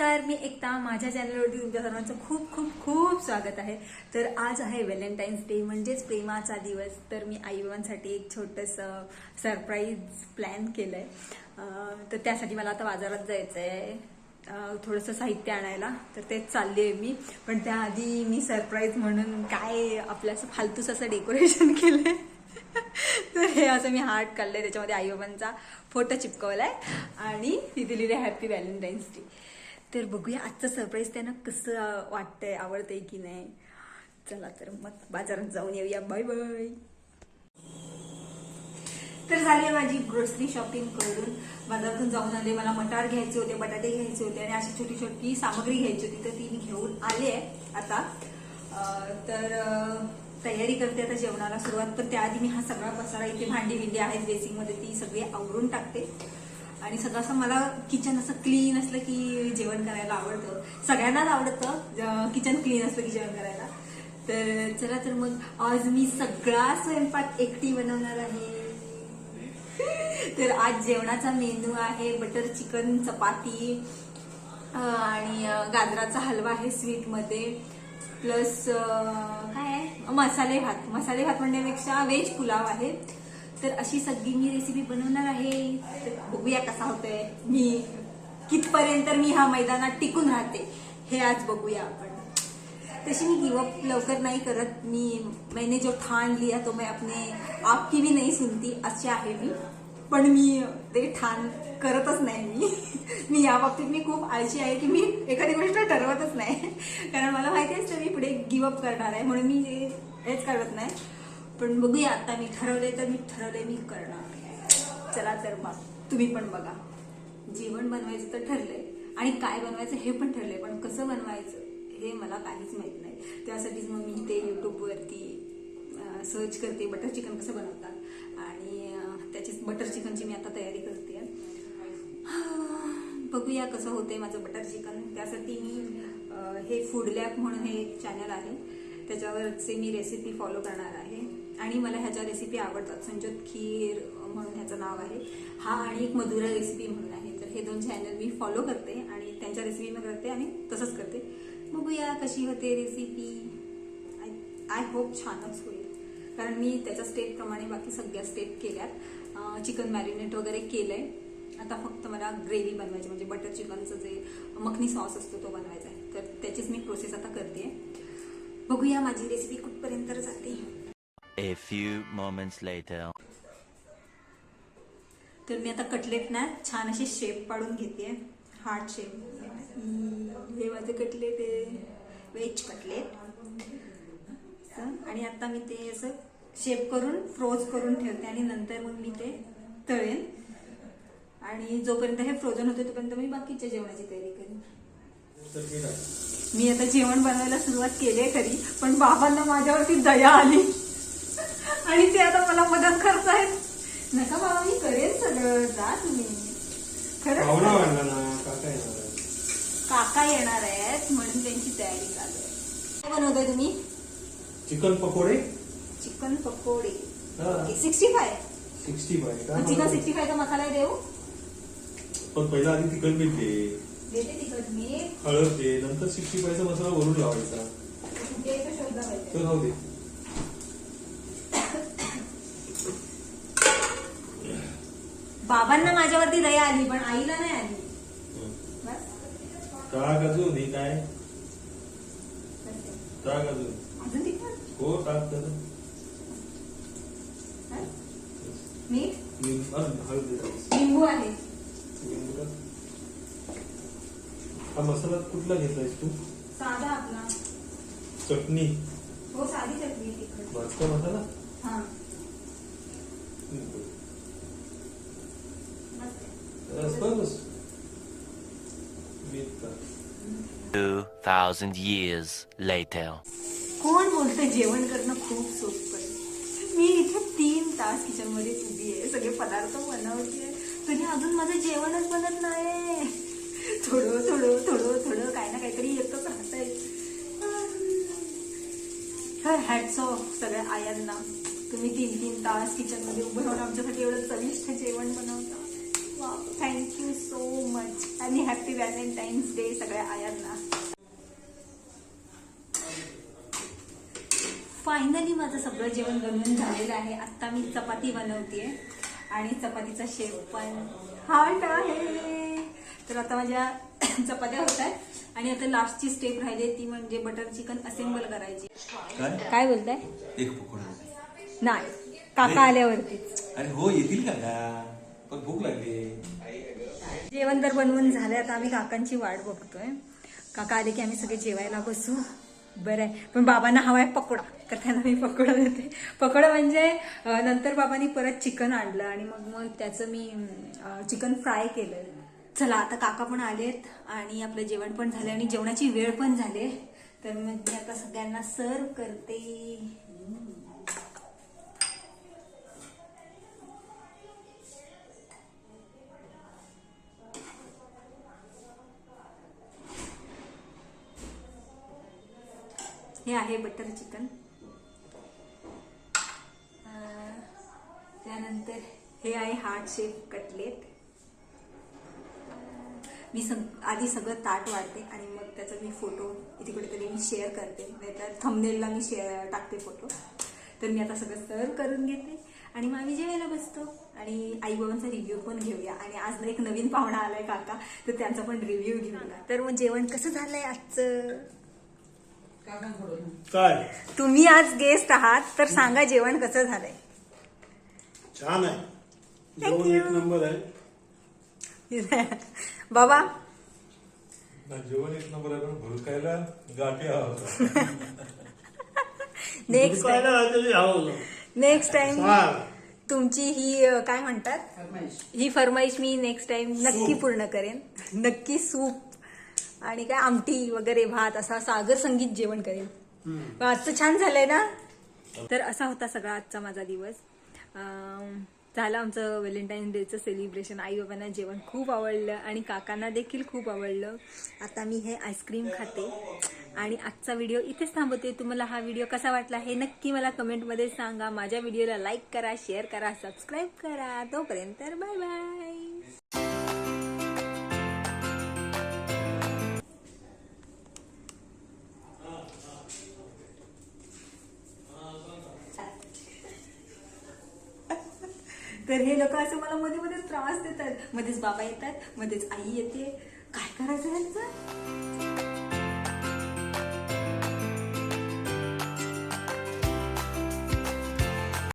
नमस्कार मी एकता. माझ्या चॅनलवरती तुमच्या सर्वांचं खूप खूप खूप स्वागत आहे. तर आज आहे व्हॅलेंटाईन्स डे म्हणजेच प्रेमाचा दिवस. तर मी आईबाबांसाठी एक छोटंसं सरप्राईज प्लॅन केलं आहे तर त्यासाठी मला आता बाजारात जायचं आहे थोडंसं साहित्य आणायला. तर तेच चालली आहे मी. पण त्याआधी मी सरप्राईज म्हणून काय आपलं असं फालतूस असं डेकोरेशन केलं आहे तर हे असं मी हार्ट काढलंय. त्याच्यामध्ये आई बाबांचा फोटो चिपकवलाय. आणि तिथे लिहिले हॅपी व्हॅलेंटाईन्स डे तर बघूया आजचं सरप्राईज त्यांना कसं वाटतंय आवडतंय की नाही. चला तर मग बाजारात जाऊन येऊया. बाय बाय तर झाली आहे माझी ग्रोसरी शॉपिंग करून. बाजारातून जाऊन आले. मला मटार घ्यायचे होते बटाटे घ्यायचे होते आणि अशी छोटी छोटी सामग्री घ्यायची होती तर ती मी घेऊन आले आहे आता. तर तयारी करते आता जेवणाला सुरुवात. पण त्याआधी मी हा सगळा पसारा इथे भांडी विंडी आहेत बेसिंगमध्ये ती सगळी आवरून टाकते. आणि सगळं असं मला किचन असं क्लीन असलं की जेवण करायला आवडतं. सगळ्यांनाच आवडतं किचन क्लीन असलं की जेवण करायला. तर चला तर मग आज मी सगळा स्वयंपाक एकटी बनवणार आहे. तर आज जेवणाचा मेनू आहे बटर चिकन चपाती आणि गाजराचा हलवा आहे स्वीटमध्ये प्लस काय मसाले भात. मसाले भात म्हणण्यापेक्षा व्हेज पुलाव आहे. तर अशी सगळी मी रेसिपी बनवणार आहे. तर बघूया कसा होतोय. मी कितपर्यंत मी ह्या मैदानात टिकून राहते हे आज बघूया आपण. तशी मी गिवअप लवकर नाही करत. मी मैंने जो ठान लिया तो मैं अपने आप की भी नाही सुनती असे आहे मी. पण मी ते ठाण करतच नाही मी. मी या बाबतीत मी खूप आळशी आहे की मी एखादी गोष्ट ठरवतच नाही. कारण मला माहिती असतं मी पुढे गिवअप करणार आहे. म्हणून मी हेच करत नाही. पण बघूया आता मी ठरवलंय तर मी ठरवलंय मी करणार. चला तर मग तुम्ही पण बघा. जेवण बनवायचं तर ठरलंय आणि काय बनवायचं हे पण ठरलंय पण कसं बनवायचं हे मला काहीच माहीत नाही. त्यासाठीच मग मी ते युट्यूबवरती सर्च करते बटर चिकन कसं बनवतात. आणि त्याची बटर चिकनची मी आता तयारी करते. बघूया कसं होतंय माझं बटर चिकन त्यासाठी मी हे फूड लॅब म्हणून हे एक चॅनल आहे. त्याच्यावरचे मी रेसिपी फॉलो करणार आहे. आणि मला ह्याच्या रेसिपी आवडतात. संजोत खीर म्हणून ह्याचं नाव आहे. हा आणि एक मधुरा रेसिपी म्हणून आहे. तर हे दोन चॅनल मी फॉलो करते आणि त्यांच्या रेसिपी मी करते आणि तसंच करते. बघूया कशी होते रेसिपी आय आय होप छानच होईल. कारण मी त्याच्या स्टेपप्रमाणे बाकी सगळ्या स्टेप केल्यात. चिकन मॅरिनेट वगैरे केलं आहे आता फक्त मला ग्रेव्ही बनवायची म्हणजे बटर चिकनचं जे मखनी सॉस असतो तो बनवायचा आहे. तर त्याचीच मी प्रोसेस आता करते. बघूया माझी रेसिपी कुठपर्यंत जाते. A few moments later. तर मी आता कटलेट ना छान अशी शेप पाडून घेते. हार्ट शेप हे माझे कटलेट आहे. वेज कटलेट आणि आता मी ते असं शेप करून फ्रोज करून ठेवते आणि नंतर मग मी ते तळेन. आणि जोपर्यंत हे फ्रोझन होते तोपर्यंत मी बाकीच्या जेवणाची तयारी करेन. मी आता जेवण बनवायला सुरुवात केली आहे खरी पण बाबांना माझ्यावरती दया आली. आणि ते आता मला मदत करतायत नका बाबा मी करेन सगळं. जा तुम्ही. खरंच ना काका येणार आहेत. म्हणून त्यांची तयारी चालू आहे. काय बनवताय तुम्ही? Chicken pakode. Chicken pakode. Sixty five sixty five chicken sixty फायचा masala देऊ? पण पहिला आधी चिकन मीठ दे देते तिखट मी हळद दे नंतर सिक्स्टी फायचा मसाला वरून लावायचा. तर राहू दे. बाबांना माझ्यावरती दया आली पण आईला नाही आली. बस. टाक अजून हे काय. टाक अजून. अजून तिखट हो टाक तर? मीठ लिंब- हळद आहे. टाक. हा मसाला कुठला घेतलायस तू? साधा आपला. चटणी. हो साधी चटणी आहे तिखट. भाजका मसाला? हा. हं. आहे. मीठ टाक. Two thousand years later. कोण बोलतं जेवण करणं खूप सोपं आहे. मी इथे तीन तास किचनमध्ये उभी आहे. सगळे पदार्थ बनवते. तरी अजून माझं जेवणच बनत नाही थोडं थोडं थोडं थोडं काय ना काहीतरी येतच राहतंय. हॅट्स ऑफ सगळ्या आयांना. तुम्ही तीन तीन तास किचनमध्ये उभं राहून आमच्यासाठी एवढं चविष्ट जेवण बनवता. थँक्यू सो मच आणि हॅपी व्हॅलेंटाईन्स डे सगळ्या आयांना. फायनली माझं सगळं जेवण बनवून झालेलं आहे. आत्ता मी चपाती बनवतेय. आणि चपातीचा शेप पण हार्ट आहे. तर आता माझ्या चपात्या होत आहेत. आणि आता लास्टची स्टेप राहिली ती म्हणजे बटर चिकन असेंबल करायची. काय? बोलताय? एक पकोडा. नाही. काका आल्यावरतीच. अरे हो येतील का? पण भूक लागली. जेवण तर बनवून झालं आता आम्ही काकांची वाट बघतोय. काका आले की आम्ही सगळे जेवायला बसू. बरं आहे. पण बाबांना हवाय पकोडा. तर त्यांना मी पकोडा देते. पकोडा म्हणजे नंतर बाबांनी परत चिकन आणलं आणि मग मग त्याचं मी चिकन फ्राय केलं. चला आता काका पण आलेत आणि आपलं जेवण पण झालं आणि जेवणाची वेळ पण झाली तर मग मी आता सगळ्यांना सर्व करते. हे आहे बटर चिकन. त्यानंतर हे आहे हार्ट शेप कटलेट. मी सग आधी सगळं ताट वाढते आणि मग त्याचा मी फोटो इथे कुठेतरी मी शेअर करते. नाहीतर थंबनेलला मी शेअर टाकते फोटो. तर मी आता सगळं सर्व करून घेते. आणि मग आम्ही जेवायला बसतो. आणि आईबाबांचा रिव्ह्यू पण घेऊया. आणि आज एक नवीन पाहुणा आलाय काका. तर त्यांचा पण रिव्ह्यू घेऊया. तर मग जेवण कसं झालंय आजचं? काय? तुम्ही आज गेस्ट आहात तर सांगा जेवण कसं झालंय? छान आहे. जेवण एक नंबर आहे. बाबा? जेवण एक नंबर आहे पण भुरकायला गाठी हवा नेक्स्ट नेक्स्ट टाइम तुमची ही काय म्हणतात? ही फरमाईश मी नेक्स्ट टाइम नक्की पूर्ण करेन. नक्की सूप. आणि काय आमटी वगैरे भात असा सागर संगीत जेवण करेन पण आजचं छान झालंय ना? तर असा होता सगळा आजचा माझा दिवस. झालं आमचं व्हॅलेंटाईन डेचं सेलिब्रेशन. आई बाबांना जेवण खूप आवडलं आणि काकांना देखील खूप आवडलं. आता मी हे आईस्क्रीम खाते. आणि आजचा व्हिडिओ इथेच थांबवते. तुम्हाला हा व्हिडिओ कसा वाटला हे नक्की मला कमेंटमध्ये सांगा. माझ्या व्हिडिओला लाईक करा शेअर करा सबस्क्राईब करा. तोपर्यंत बाय बाय तर हे लोक असं मला मध्ये मध्येच त्रास देतात. मध्येच बाबा येतात मध्येच आई येते. काय करायचं यांचं